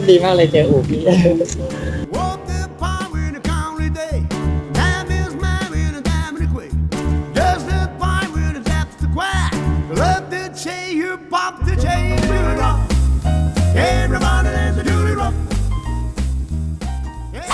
คดีมากเลยเจออู่พี่ Walk the power in a county day. Damn is man in a damn quick. Just the power in a depth to quack. Let the chain you pop the chain do it rock. Everybody let the do it rock.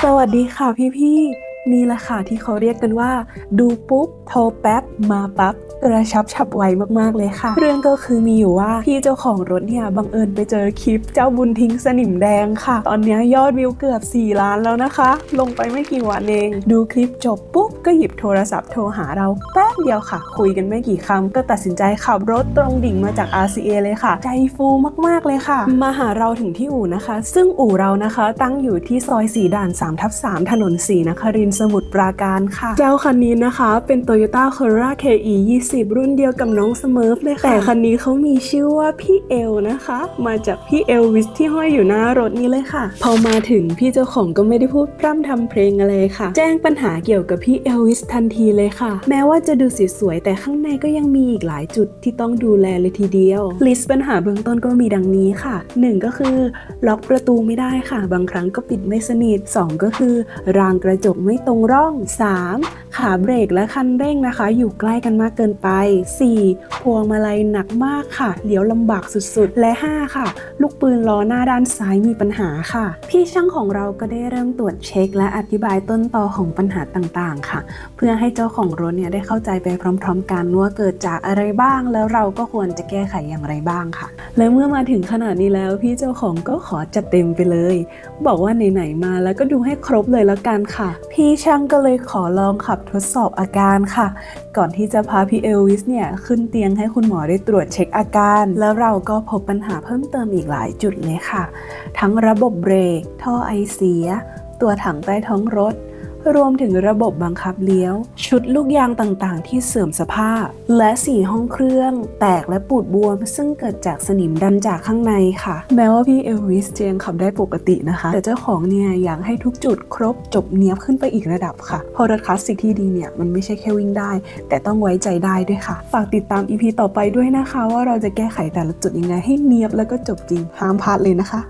สวัสดีค่ะพี่ๆ นี่แหละค่ะที่เขาเรียกกันว่า ดูปุ๊บโทรแป๊บมาปั๊บกระชับฉับไวมากๆเลยค่ะ เรื่องก็คือมีอยู่ว่าพี่เจ้าของรถเนี่ยบังเอิญไปเจอคลิปเจ้าบุญทิ้งสนิมแดงค่ะ ตอนเนี้ยยอดวิวเกือบ 4 ล้านแล้วนะคะ ลงไปไม่กี่วันเอง ดูคลิปจบปุ๊บก็หยิบโทรศัพท์โทรหาเราแป๊บเดียวค่ะ คุยกันไม่กี่คำก็ตัดสินใจขับรถตรงดิ่งมาจาก RCA เลยค่ะ ใจฟูมากๆเลยค่ะ มาหาเราถึงที่อู่นะคะ ซึ่งอู่เรานะคะ ตั้งอยู่ที่ซอยสีด่าน3ทับ3ถนนสีนครินทร์สมุทรปราการค่ะ เจ้าคันนี้นะคะเป็น Toyota Corolla KE 20 รุ่นเดียวกับน้องสเมิร์ฟเลยค่ะ แต่คันนี้เขามีชื่อว่าพี่เอลนะคะ มาจากพี่เอลวิสที่ห้อยอยู่หน้ารถนี้เลยค่ะ พอมาถึงพี่เจ้าของก็ไม่ได้พูดพร่ำทำเพลงอะไรค่ะ แจ้งปัญหาเกี่ยวกับพี่เอลวิสทันทีเลยค่ะ แม้ว่าจะดูสวยๆแต่ข้างในก็ยังมีอีกหลายจุดที่ต้องดูแลเลยทีเดียว ลิสต์ปัญหาเบื้องต้นก็มีดังนี้ค่ะ 1 ก็คือล็อกประตูไม่ได้ค่ะ บางครั้งก็ปิดไม่สนิท 2 ก็คือ รางกระจกไม่ตรงร่อง 3. ขาเบรกและคันเร่งนะคะ อยู่ใกล้กันมากเกินไป 4. พวงมาลัยหนักมากค่ะ เลี้ยวลำบากสุดๆ และ 5 ค่ะ ลูกปืนล้อหน้าด้านซ้ายมีปัญหาค่ะ พี่ช่างของเราก็ได้เริ่มตรวจเช็ค และอธิบายต้นตอของปัญหาต่างๆ ค่ะ เพื่อให้เจ้าของรถเนี่ยได้เข้าใจไปพร้อม ๆ กันว่าเกิดจากอะไรบ้าง แล้วเราก็ควรจะแก้ไขอย่างไรบ้างค่ะ และเมื่อมาถึงขนาดนี้แล้วพี่เจ้าของก็ขอจัดเต็มไปเลย บอกว่าไหนๆมาแล้วก็ดูให้ครบเลยแล้วกันค่ะ พี่ี่ช่างก็เลยขอลองขับทดสอบอาการค่ะ ก่อนที่จะพาพี่เอลวิสเนี่ยขึ้นเตียงให้คุณหมอได้ตรวจเช็คอาการ แล้วเราก็พบปัญหาเพิ่มเติมอีกหลายจุดเลยค่ะ ทั้งระบบเบรก ท่อไอเสีย ตัวถังใต้ท้องรถ รวมถึงระบบบังคับเลี้ยว ชุดลูกยางต่างๆ ที่เสื่อมสภาพ และสีห้องเครื่อง แตกและปูดบวม ซึ่งเกิดจากสนิมดันจากข้างในค่ะ แม้ว่าพี่เอลวิสจะยังขับได้ปกตินะคะ แต่เจ้าของเนี่ยอยากให้ทุกจุดครบจบเนี้ยบขึ้นไปอีกระดับค่ะเพราะรถคลาสสิกที่ดีเนี่ยมันไม่ใช่แค่วิ่งได้ แต่ต้องไว้ใจได้ด้วยค่ะ ฝากติดตาม EP ต่อไปด้วยนะคะ ว่าเราจะแก้ไขแต่ละจุดยังไงให้เนียบแล้วก็จบจริงห้ามพลาดเลยนะคะ